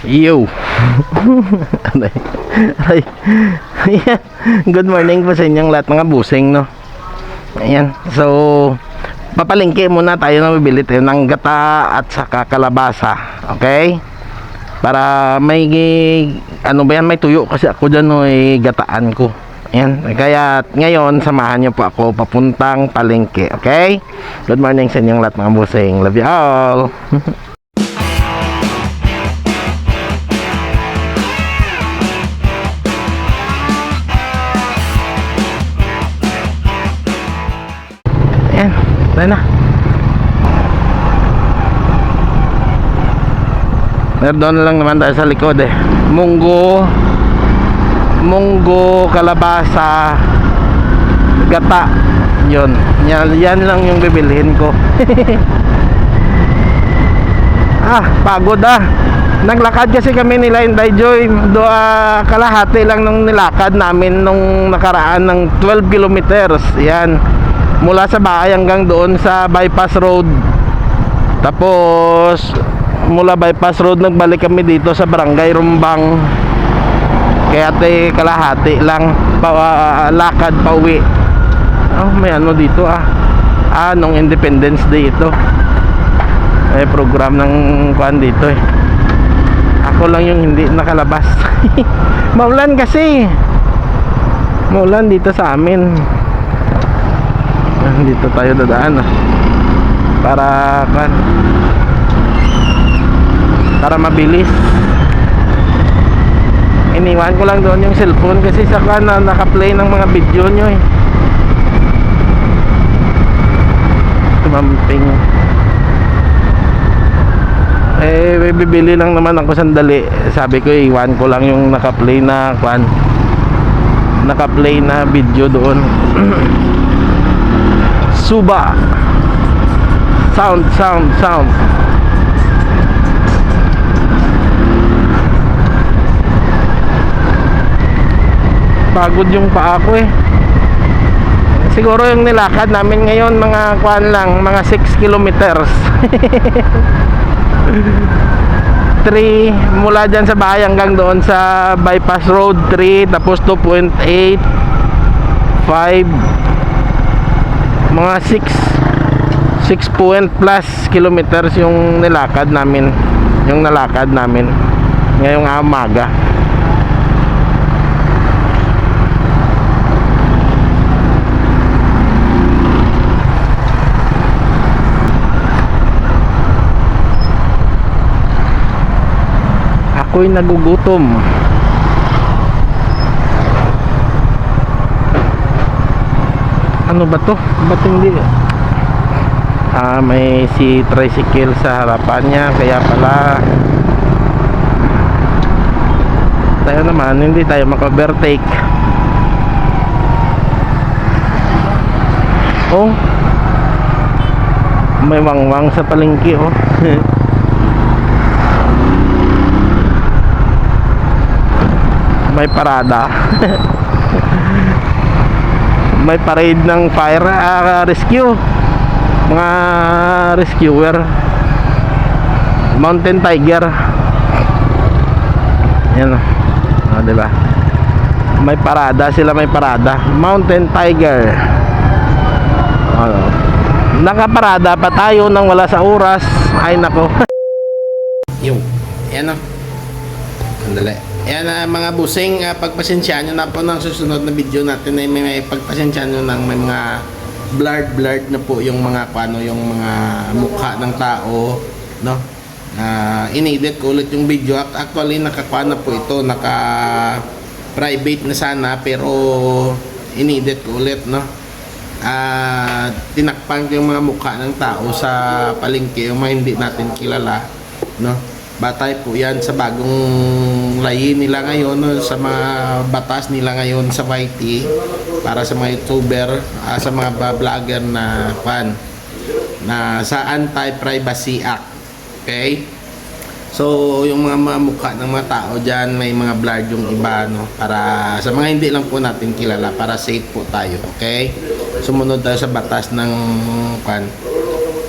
Yo. Aray. Aray. Good morning po sa inyong lahat mga busing, no? Ayan. So, papalingki muna tayo na bibili tayo ng gata at saka kalabasa. Okay? Para may ano ba yan, may tuyo kasi ako dyan no, eh, gataan ko. Ayan. Kaya ngayon, samahan niyo po ako papuntang palengke. Okay? Good morning sa inyong lahat mga busing. Love you all. Ayan, na. Meron lang naman tayo sa likod eh. Munggo, munggo, kalabasa, gata. Yun. Yan, yan lang yung bibilhin ko. ah, pagod ah. Naglakad kasi kami nila Inday Joy. Do, ah, kalahati lang nung nilakad namin nung nakaraan ng 12 kilometers. Yan mula sa bahay hanggang doon sa bypass road. Tapos mula bypass road nagbalik kami dito sa barangay Rumbang. Kaya te kalahati lang pa, ah, lakad pa uwi. Oh, may ano dito ah. Ah Independence Day ito. May program ng kuan dito eh. Ako lang yung hindi nakalabas. Maulan kasi. Maulan dito sa amin dito tayo dadaan ah. para kan para mabilis. Iniwan ko lang doon yung cellphone kasi sa kan na naka-play ng mga video nyo eh. Tumamping. Eh bibili lang naman ako sandali. Sabi ko iwan ko lang yung naka-play na kan naka-play na video doon Suba. Sound, sound, sound. Pagod yung paa ko eh. Siguro yung nilakad namin ngayon mga kuan lang, mga 6 kilometers. 3 mula dyan sa bahay hanggang doon sa bypass road 3 tapos 2.8 5 mga 6 6 point plus kilometers yung nilakad namin. Yung nalakad namin. Ngayong umaga. Ako'y nagugutom ano ba to? Ba't hindi? Ah, may si tricycle sa harapan niya kaya pala tayo naman hindi tayo maka-overtake oh may wangwang sa palengke oh may parada may parade ng fire ah, rescue. Mga rescuer. Mountain tiger. Yan ah, diba? May parada sila may parada. Mountain tiger. Ano nakaparada pa tayo nang wala sa oras. Ay nako. Yung yan o Sandali. Ayan na mga busing, uh, pagpasensyaan nyo na po ng susunod na video natin ay may, may pagpasensyaan nyo ng may mga blurred blurred na po yung mga paano yung mga mukha ng tao no? Uh, inedit ko ulit yung video. Ac- actually nakakuha na po ito. Naka private na sana pero inedit ko ulit no? Uh, tinakpan ko yung mga mukha ng tao sa palengke yung mga hindi natin kilala no batay po yan sa bagong layi nila ngayon sa mga batas nila ngayon sa YT para sa mga YouTuber ah, sa mga vlogger na fan na sa Anti-Privacy Act okay So, yung mga, mga mukha ng mga tao dyan, may mga blurred yung iba, no? Para sa mga hindi lang po natin kilala, para safe po tayo, okay? Sumunod tayo sa batas ng, kan,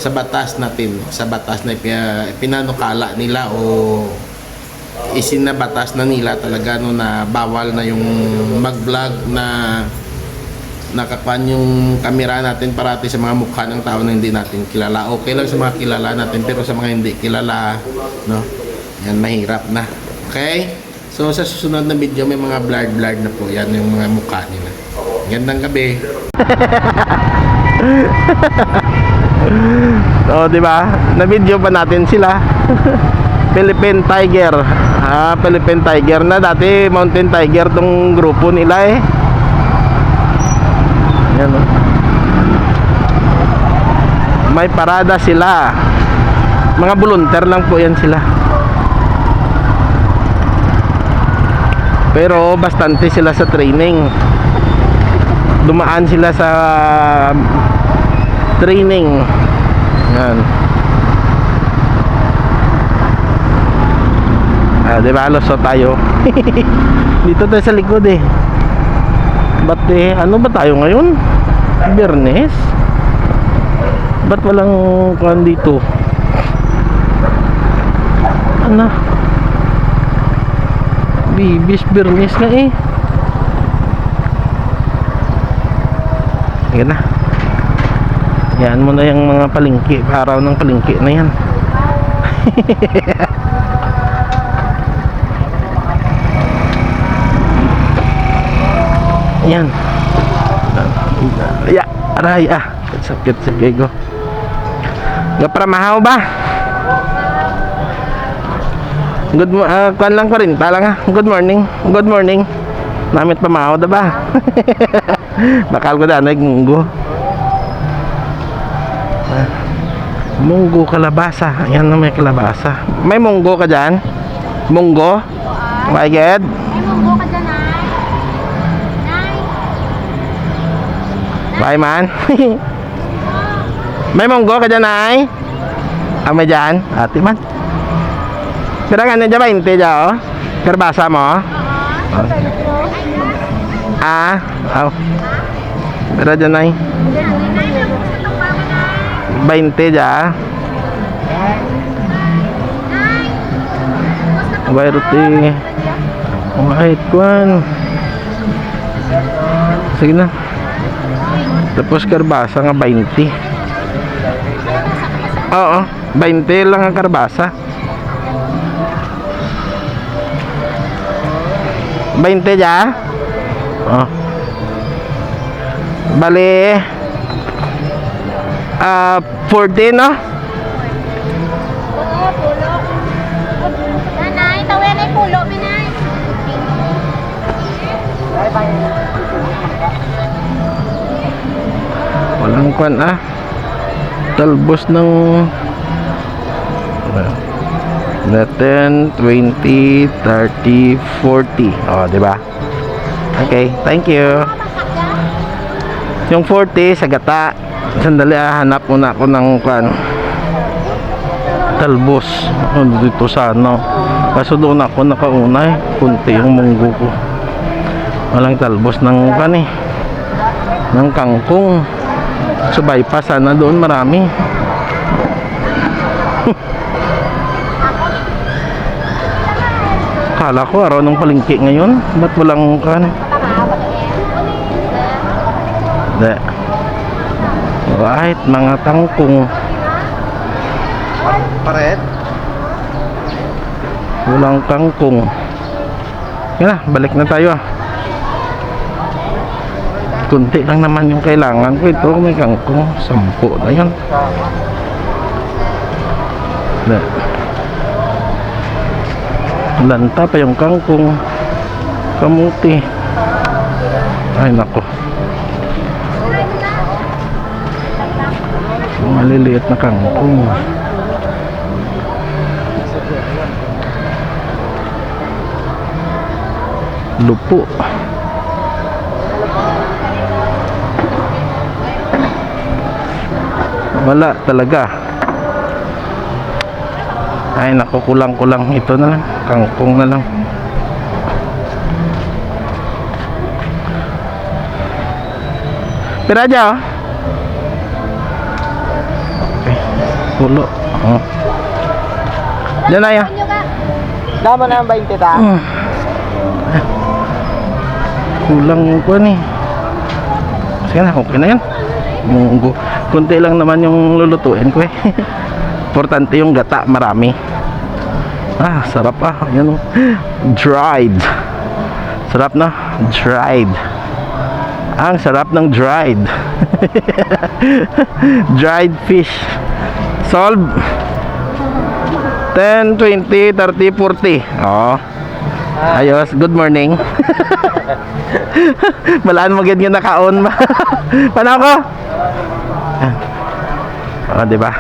sa batas natin, sa batas na pinanukala nila o isinabatas na nila talaga no na bawal na yung mag-vlog na nakakuan yung kamera natin parati sa mga mukha ng tao na hindi natin kilala. Okay lang sa mga kilala natin pero sa mga hindi kilala, no? Yan mahirap na. Okay? So sa susunod na video may mga blurred blurred na po yan yung mga mukha nila. Gandang gabi. So, di ba? Na-video pa natin sila. Philippine Tiger. Ah, Philippine Tiger na dati Mountain Tiger tong grupo nila eh. Yan oh. May parada sila. Mga volunteer lang po yan sila. Pero bastante sila sa training. Dumaan sila sa training. Yan. Ah, di ba? Alos tayo. Dito tayo sa likod eh. Ba't eh, ano ba tayo ngayon? Biyernes? Ba't walang kuhan dito? Ano? Bibis Biyernes na eh. Yan na. Yan mo na yung mga palingki, araw ng palingki na yan. yan. Ya, aray ah. Sakit sa bigo. Gapramahaw ba? Good mo uh, kuan lang pa rin, talang ah. Good morning. Good morning. Namit pamahaw da ba? Bakal ko da nagmunggo. Munggo kalabasa. Ayan na may kalabasa. May munggo ka dyan? Munggo? My God. Ay, munggo ka dyan, ay. Nay. Bye man. may munggo ka dyan ay? Ah, may dyan? Ate man. Pero nga nandiyan 20 dyan oh. Karbasa mo? Oo. Ah, aw. Pero dyan ay. Nay, may 20 nay. dyan. Nay. Munggo sa tong Bayrote. Kahit kuan. Sige na. Tapos karbasa nga 20. Oo, 20 lang ang karbasa. 20 ja? Oh. Bali ah 14 no? Oo, pulo. Nanay, tawin ay pulo, binay. Walang kwan ah. Talbos ng na 10, 20, 30, 40. Oh, di ba? Okay, thank you. Yung 40 sa gata. Sandali ah, hanap muna ako ng kwan. Talbos. Oh, dito sa ano. Kaso doon ako nakauna eh. Kunti yung munggo ko. Walang talbos ng kwan eh. Ng kangkong. Sa bypass sana doon marami. Kala ko araw ng palengke ngayon. Ba't walang kan? De. Right, mga tangkong. Paret? Walang kangkong. Yan na, balik na tayo ah. Kunti lang naman yung kailangan ko. Ito may kangkong. Sampu na yun. Lanta pa yung kangkong. Kamuti. Ay nako. Maliliit na kangkong. Lupo. Wala talaga. Ay nako kulang-kulang ito na lang. Kangkong na lang. Pira aja oh. Pulo. Oh. Diyan na ya. Dama na ang 20 ta. Mm. Kulang yung kuwan eh. Sige na, okay na yan. Munggo. Kunti lang naman yung lulutuin ko eh. Importante yung gata, marami. Ah, sarap ah. Yan oh. Dried. Sarap na. Dried. Ang sarap ng dried. dried fish. Solve. 10, 20, 30, 40. Oh. Ayos, good morning. Malaan mo ganyan nakaon? Paano ko? Oh, di ba?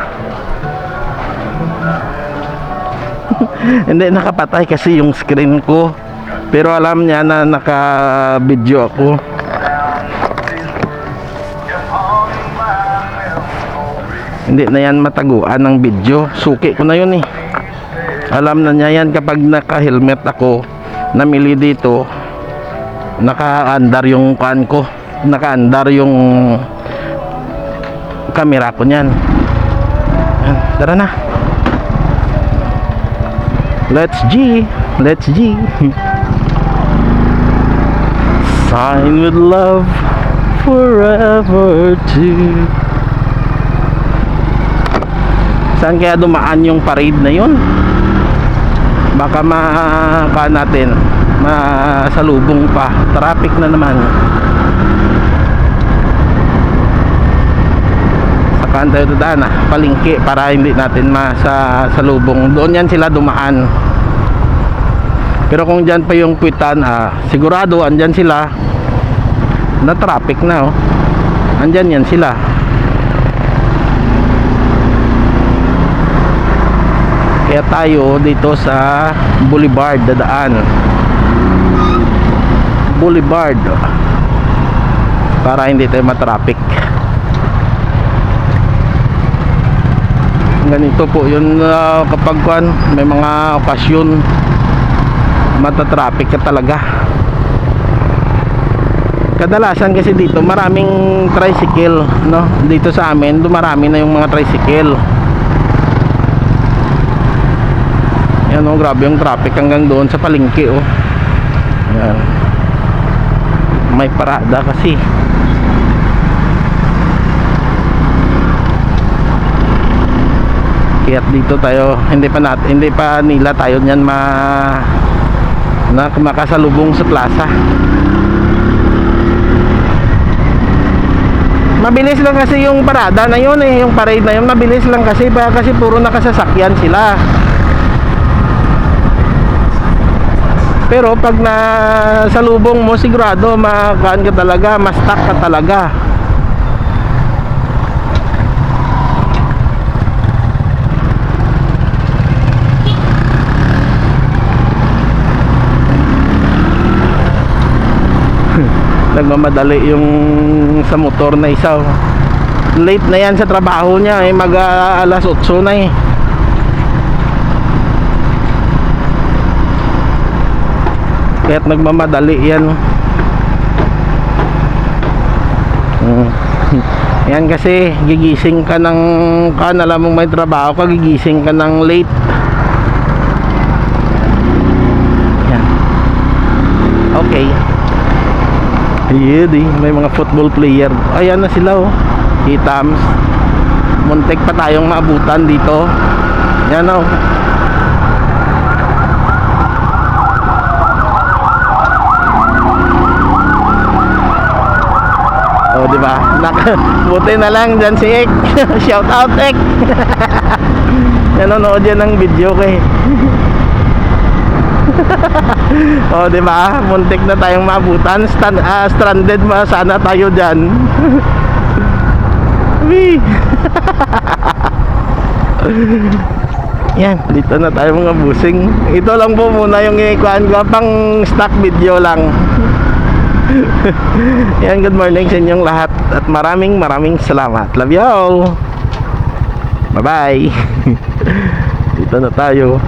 Hindi nakapatay kasi yung screen ko. Pero alam niya na naka-video ako. Hindi na yan mataguan ng video. Suki ko na yun eh. Alam na niya yan kapag naka-helmet ako, namili dito, naka-andar yung kuan ko, naka-andar yung camera ko niyan. Yan, Tara na. Let's G. Let's G. Sign with love forever too. Saan kaya dumaan yung parade na yun? Baka maka natin masalubong pa. Traffic na naman. Saan tayo dadaan ah? Palingki para hindi natin masasalubong. Doon yan sila dumaan. Pero kung dyan pa yung kwitan, ah, sigurado andyan sila na traffic na oh. Andyan yan sila. Kaya tayo dito sa Boulevard dadaan. Boulevard para hindi tayo matraffic. Ganito po yun ah, kapag kuan, may mga okasyon matatraffic ka talaga. Kadalasan kasi dito maraming tricycle, no? Dito sa amin, dumarami na yung mga tricycle. Yan oh, grabe yung traffic hanggang doon sa palengke oh. Yan. May parada kasi. Kaya dito tayo, hindi pa nat, hindi pa nila tayo niyan ma na makasalubong sa plaza. Mabilis lang kasi yung parada na yun eh, yung parade na yun, mabilis lang kasi ba kasi puro nakasasakyan sila. Pero pag na salubong mo sigurado makaan ka talaga, ma-stuck ka talaga. Nagmamadali yung sa motor na isa. oh. Late na yan sa trabaho niya, eh mag ah, alas 8 na eh. Kaya't nagmamadali yan. Mm. Yan kasi gigising ka ng kan alam mong may trabaho ka gigising ka ng late. Yan. Okay. Yun eh, may mga football player. Ayan na sila oh. Hitams. Muntik pa tayong maabutan dito. Yan oh. Di ba? Buti na lang diyan si Ek. Shout out Ek. Nanonood yan ng video ko eh. oh, di ba? Muntik na tayong maabutan. Stan ah, stranded ma sana tayo diyan. Yan, dito na tayo mga busing. Ito lang po muna yung ikuan ko pang stock video lang. Yan, good morning sa inyong lahat at maraming maraming salamat. Love you all. Bye-bye. Dito na tayo.